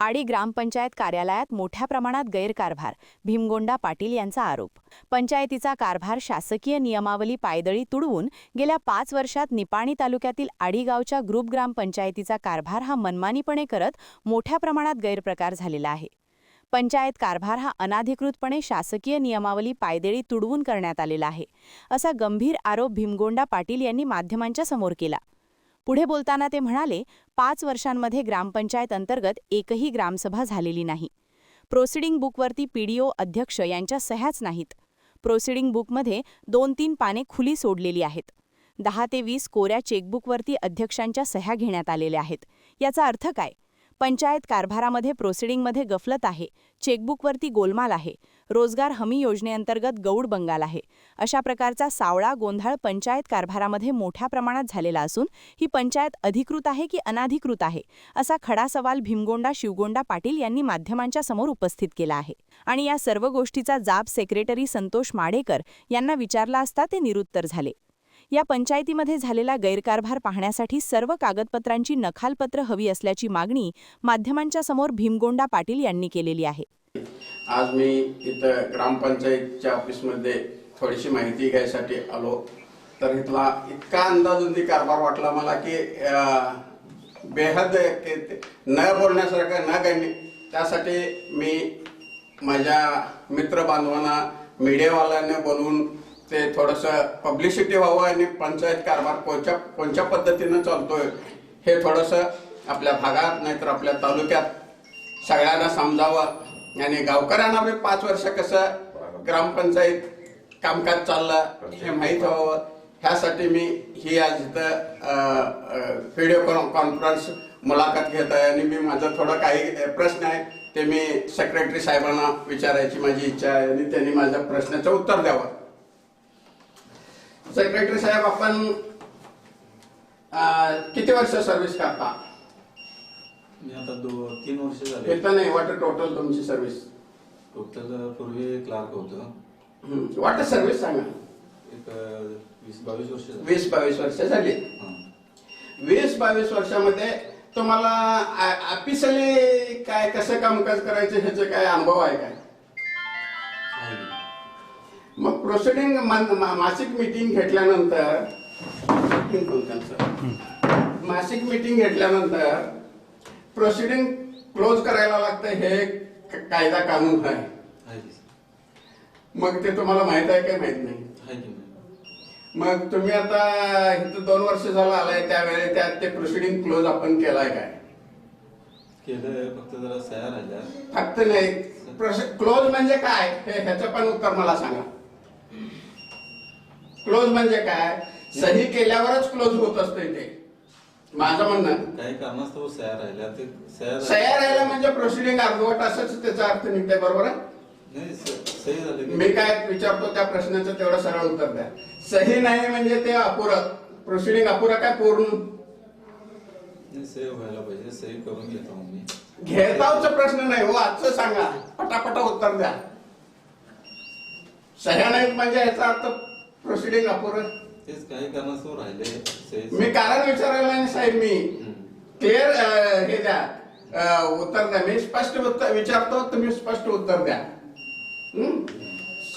आडी ग्रामपंचायत कार्यालयात मोठ्या प्रमाणात गैरकारभार भीमगोंडा पाटील यांचा आरोप. पंचायतीचा कारभार शासकीय नियमावली पायदळी तुडवून गेल्या पाच वर्षात निपाणी तालुक्यातील आडीगावच्या ग्रुप ग्रामपंचायतीचा कारभार हा मनमानीपणे करत मोठ्या प्रमाणात गैरप्रकार झालेला आहे. पंचायत कारभार हा अनाधिकृतपणे शासकीय नियमावली पायदळी तुडवून करण्यात आलेला आहे असा गंभीर आरोप भीमगोंडा पाटील यांनी माध्यमांच्या समोर केला. पुढे बोलताना ते म्हणाले पाच वर्षांमध्ये ग्रामपंचायत अंतर्गत एकही ग्रामसभा झालेली नाही. प्रोसिडिंग बुकवरती पीडीओ अध्यक्ष यांच्या सह्याच नाहीत. प्रोसिडिंग बुकमध्ये दोन तीन पाने खुली सोडलेली आहेत. दहा ते वीस कोऱ्या चेकबुकवरती अध्यक्षांच्या सह्या घेण्यात आलेल्या आहेत. याचा अर्थ काय? पंचायत कारभारामध्ये प्रोसिडिंगमध्ये गफलत आहे. चेकबुकवरती गोलमाल आहे. रोजगार हमी योजनेअंतर्गत गौड बंगाल आहे. अशा प्रकारचा सावळा गोंधळ पंचायत कारभारामध्ये मोठ्या प्रमाणात झालेला असून ही पंचायत अधिकृत आहे की अनाधिकृत आहे असा खडा सवाल भीमगोंडा शिवगोंडा पाटील यांनी माध्यमांच्या समोर उपस्थित केला आहे. आणि या सर्व गोष्टीचा जाब सेक्रेटरी संतोष माडेकर यांना विचारला असता ते निरुत्तर झाले. या पंचायतीमध्ये झालेला गैरकारभार पाहण्यासाठी सर्व कागदपत्रांची नखालपत्र हवी असल्याची मागणी माध्यमांच्या समोर भीमगोंडा पाटील यांनी केलेली आहे. आज मी इथं ग्रामपंचायतच्या ऑफिसमध्ये थोडीशी माहिती घ्यायसाठी आलो. तर इथला इतका अंदाजुंदी कारभार वाटला मला की बेहद न बोलण्यासारखं न गण्य त्यासाठी मी माझ्या मित्रबांधवांना मीडियावाल्यांना बोलवून ते थोडंसं पब्लिसिटी व्हावं आणि पंचायत कारभार कोणत्या कोणत्या पद्धतीनं चालतोय हे थोडंसं आपल्या भागात नाहीतर आपल्या तालुक्यात सगळ्यांना समजावं. आणि गावकऱ्यांना बी पाच वर्ष कसं ग्रामपंचायत कामकाज चाललं हे माहीत व्हावं. ह्यासाठी मी ही आज इथं व्हिडिओ कॉन्फरन्स मुलाखत घेत आहे आणि मी माझं थोडं काही प्रश्न आहे ते मी सेक्रेटरी साहेबांना विचारायची माझी इच्छा आहे आणि त्यांनी माझ्या प्रश्नाचं उत्तर द्यावं. सेक्रेटरी साहेब आपण किती वर्ष सर्व्हिस करता मी आता दो तीन वर्ष झाले इथं नाही वाटत टोटल तुमची सर्व्हिस टोटल पूर्वी क्लार्क होतो वाटत सर्व्हिस सांगा एक वीस बावीस वर्ष. वीस बावीस वर्ष झाली. वीस बावीस वर्षामध्ये तुम्हाला ऑफिशियली काय कसं कामकाज करायचं ह्याचे काय अनुभव आहे काय. मग प्रोसिडिंग मासिक मीटिंग घेतल्यानंतर. मासिक मीटिंग घेतल्यानंतर प्रोसिडिंग क्लोज करायला लागतं हे कायदा कानून आहे? मग ते तुम्हाला माहीत आहे काय माहीत नाही? मग तुम्ही आता इथं दोन वर्ष झालं आलाय त्यावेळी त्यात ते प्रोसिडिंग क्लोज आपण केलाय काय? केलं फक्त जरा फक्त नाही. क्लोज म्हणजे काय? हे ह्याचं पण उत्तर मला सांगा. क्लोज म्हणजे काय? सही केल्यावरच क्लोज होत असते ते माझं म्हणणं? काही कारणास्तव सह्या राहिल्या ते सह्या राहिला म्हणजे प्रोसिडिंग अर्धवट असंच त्याचा अर्थ निघते बरोबर आहे? मी काय विचारतो त्या प्रश्नाचं तेवढं सरळ उत्तर द्या. सही नाही म्हणजे ते अपुरं. प्रोसिडिंग अपुरं काय पूर्ण? व्हायला पाहिजे. सही करून घेतो घेतावचा प्रश्न नाही हो आजचं सांगा. पटापटा उत्तर द्या. सह्या नाहीत म्हणजे याचा अर्थ प्रोसिडिंग अपुरं. तेच काही कारणास्तव राहिले मी कारण विचारायला नाही साहेब मी. क्लिअर हे द्या. उत्तर द्या. मी स्पष्ट उत्तर विचारतो तुम्ही स्पष्ट उत्तर द्या.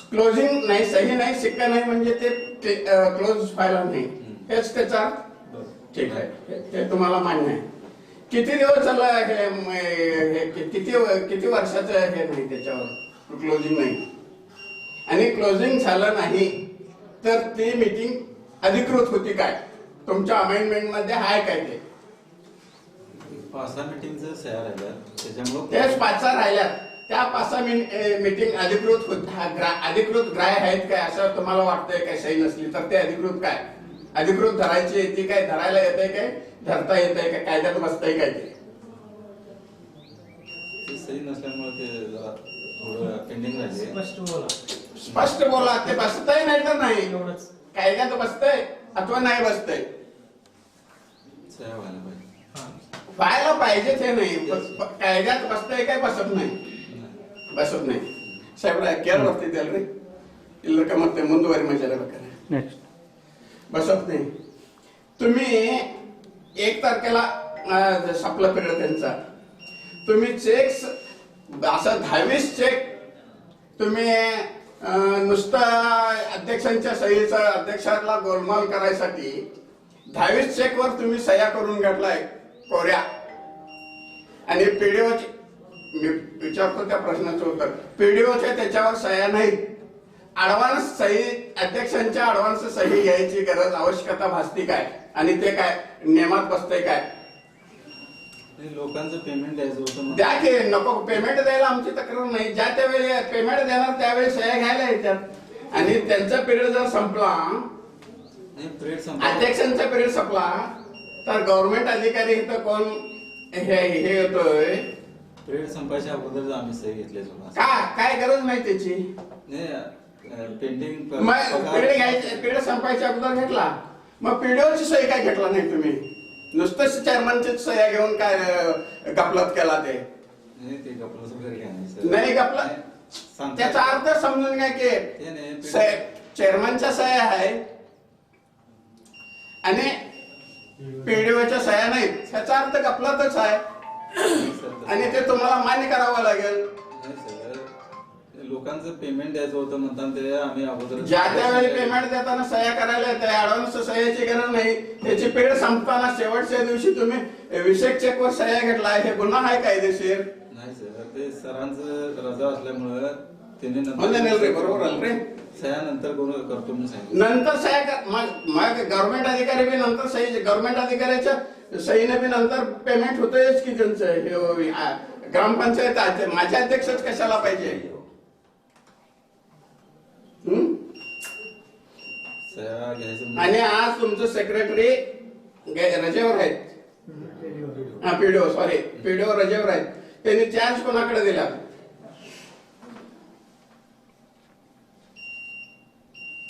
क्लोजिंग नाही सही नाही सिक्का नाही म्हणजे ते क्लोज व्हायला नाही. हेच त्याचा. ठीक आहे. हे- हे तुम्हाला मान्य आहे. किती दिवस झालं हे किती किती वर्षाचं हे नाही त्याच्यावर? क्लोजिंग नाही. आणि क्लोजिंग झालं नाही तर ती मीटिंग अधिकृत होती काय? तुमच्या अमेंडमेंटमध्ये आहे काय ते? पाच सहा राहिल्या त्याच्यामुळं तेच पाच सहा राहिल्यात. त्या पाच सहा मीटिंग अधिकृत होत हा अधिकृत ग्राह्य आहेत काय असं तुम्हाला वाटतंय काय? सही नसली तर ते अधिकृत काय? अधिकृत धरायची येते काय? धरायला येते काय? धरता येते काय? कायद्यात बसतंय काय ते? ते सही नसल्यामुळे ते पेंडिंग राहिले स्पष्ट बोला ते बसतय नाही तर नाही? काही काय बसतय अथवा नाही बसतय? व्हायला पाहिजे ते नाही कायद्यात बसतय काय बसत नाही? बसत नाही. साहेब केलं बसते त्याला रे. ఇల్లక మొత్తం ముందు వారి మధ్యలో నెక్స్ట్ बसत नाही. तुम्ही एक तारखेला सपला पिढ त्यांचा. तुम्ही चेक्स असा दहावीस चेक तुम्ही नुसता अध्यक्षांच्या सहीचा अध्यक्षाला गोलमाल करायसाठी दहावीस चेकवर तुम्ही सह्या करून घेतलाय कोऱ्या आणि पीडीओचे मी विचारतो त्या प्रश्नाचं उत्तर. पीडीओच्या त्याच्यावर सह्या नाही ऍडव्हान्स सही अध्यक्षांच्या ऍडव्हान्स सही घ्यायची गरज आवश्यकता भासती काय? आणि ते काय नियमात बसतंय काय? लोकांचं पेमेंट द्यायचं होतं. द्या की नको पेमेंट द्यायला आमची तक्रार नाही. ज्या त्यावेळी पेमेंट देणार त्यावेळी सह्या घ्यायला येतात आणि त्यांचा पिरियड जर संपला अध्यक्षांचा पिरियड संपला तर गव्हर्नमेंट अधिकारी इथं कोण हे हे येतोय? पिरियड संपायच्या अगोदर आम्ही सही घेतले का? काय गरज नाही त्याची? पेंडिंग मग पिरियड घ्यायचे पिरियड संपायच्या अगोदर घेतला. मग पिरियडची सही काय घेतला नाही तुम्ही? नुसतंच चेअरमनची सह्या घेऊन काय गपलत केला ते. नाही गपला त्याचा अर्थ समजून घ्या की चेअरमनच्या सह्या आहे आणि पीडीओच्या सह्या नाहीत. ह्याचा अर्थ गपलतच आहे. आणि ते तुम्हाला मान्य करावं लागेल. लोकांचं पेमेंट द्यायचं होतं म्हणताना ते आम्ही अगोदर ज्या त्यावेळी पेमेंट देताना सह्या करायला येते ऍडव्हान्स सह्याची गरज नाही. त्याची पिरियड संपताना शेवटच्या दिवशी तुम्ही विषय चेकवर सह्या घेतला हे गुन्हा आहे कायदेशीर? नाही सर ते सरांचं रजा असल्यामुळं त्यांनी म्हणजे रे, बरोबर रे. सह्या नंतर करू करतो म्हणून सांगितलं. नंतर सह्या कर- मग गव्हर्नमेंट अधिकारी बी नंतर सही गव्हर्नमेंट अधिकाऱ्याच्या सहीने बी नंतर पेमेंट होतंयच की त्यांचं हे ग्रामपंचायत आहे. माझे अध्यक्षच कशाला पाहिजे हं? घ्यायचं आणि आज तुमचं सेक्रेटरी रजेवर आहेत. हा पीडीओ सॉरी पीडीओ रजेवर आहेत. त्यांनी चार्ज कोणाकडे दिला?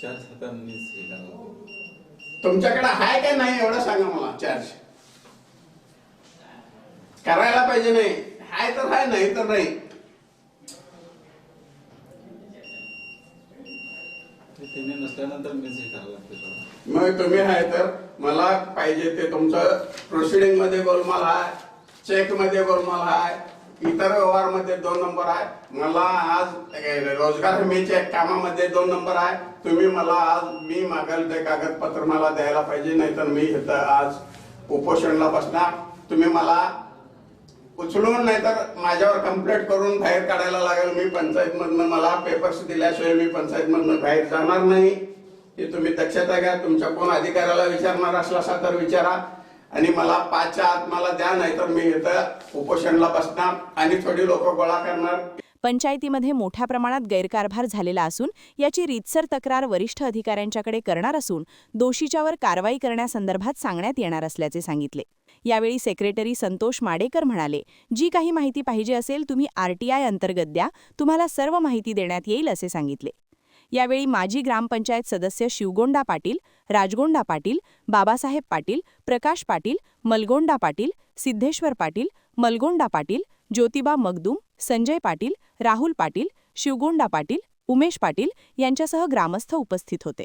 चार हातांनीच हे करावं लागलं. तुमच्याकडे आहे का नाही एवढं सांगा मला चार्ज करायला पाहिजे नाही. हाय तर हाय नाही तर नाही ते त्यानंतर मीच हे करावं लागतं मग तुम्ही आहे तर मला पाहिजे ते तुमचं प्रोसिडिंगमध्ये गोलमाल आहे चेकमध्ये गोलमाल आहे इतर व्यवहारमध्ये दोन नंबर आहे मला आज रोजगार हमीच्या कामामध्ये दोन नंबर आहे तुम्ही मला आज मी मागेल ते कागदपत्र मला द्यायला पाहिजे नाही तर मी इथं आज उपोषणला बसणार. तुम्ही मला उचलून नाहीतर माझ्यावर कंप्लेंट करून बाहेर काढायला लागेल. मी पंचायतमधनं मला पेपर्स दिल्याशिवाय मी पंचायतमधनं बाहेर जाणार नाही. हे तुम्ही दक्षता घ्या. तुमच्या कोण अधिकाऱ्याला विचारणार असला असा तर विचारा. आणि मला पाचच्या आत मला द्या नाहीतर मी इथं उपोषणला बसणार आणि थोडी लोक गोळा करणार. पंचायतीमध्ये मोठ्या प्रमाणात गैरकारभार झालेला असून याची रीतसर तक्रार वरिष्ठ अधिकाऱ्यांच्याकडे करणार असून दोषीच्यावर कारवाई करण्यासंदर्भात सांगण्यात येणार असल्याचे सांगितले. यावेळी सेक्रेटरी संतोष माडेकर म्हणाले जी काही माहिती पाहिजे असेल तुम्ही आरटीआय अंतर्गत द्या. तुम्हाला सर्व माहिती देण्यात येईल असे सांगितले. यावेळी माजी ग्रामपंचायत सदस्य शिवगोंडा पाटील राजगोंडा पाटील बाबासाहेब पाटील प्रकाश पाटील मलगोंडा पाटील सिद्धेश्वर पाटील मलगोंडा पाटील ज्योतिबा मगदूम संजय पाटील राहुल पाटील शिवगोंडा पाटील उमेश पाटील यांच्यासह ग्रामस्थ उपस्थित होते.